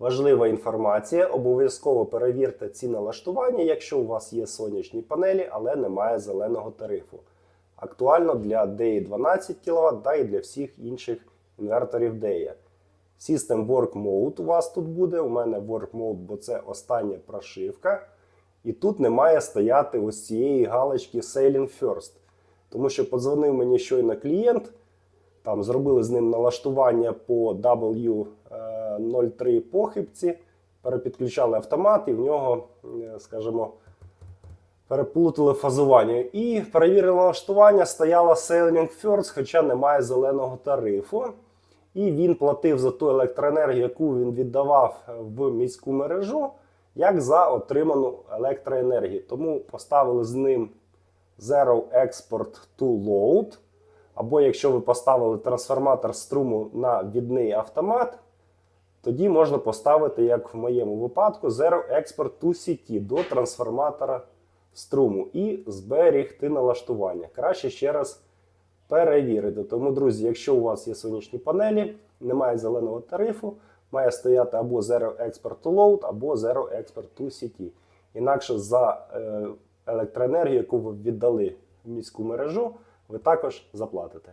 Важлива інформація, обов'язково перевірте ці налаштування, якщо у вас є сонячні панелі, але немає зеленого тарифу. Актуально для DEI 12 кВт та і для всіх інших інверторів DEI. System Work Mode у вас тут буде. У мене Work Mode, бо це остання прошивка. І тут не має стояти ось цієї галочки Sailing First. Тому що подзвонив мені щойно клієнт, там зробили з ним налаштування по W03 похибці, перепідключали автомат, і в нього, е, скажімо, переплутали фазування. І перевірили налаштування, стояло Sailing First, хоча немає зеленого тарифу. І він платив за ту електроенергію, яку він віддавав в міську мережу, як за отриману електроенергію. Тому поставили з ним Zero Export to Load. Або якщо ви поставили трансформатор струму на відний автомат, тоді можна поставити, як в моєму випадку, Zero Export to CT до трансформатора струму і зберігти налаштування. Краще ще раз перевірити. Тому, друзі, якщо у вас є сонячні панелі, немає зеленого тарифу, має стояти або Zero Export to Load, або Zero Export to CT. Інакше за е, електроенергію, яку ви віддали в міську мережу, ви також заплатите.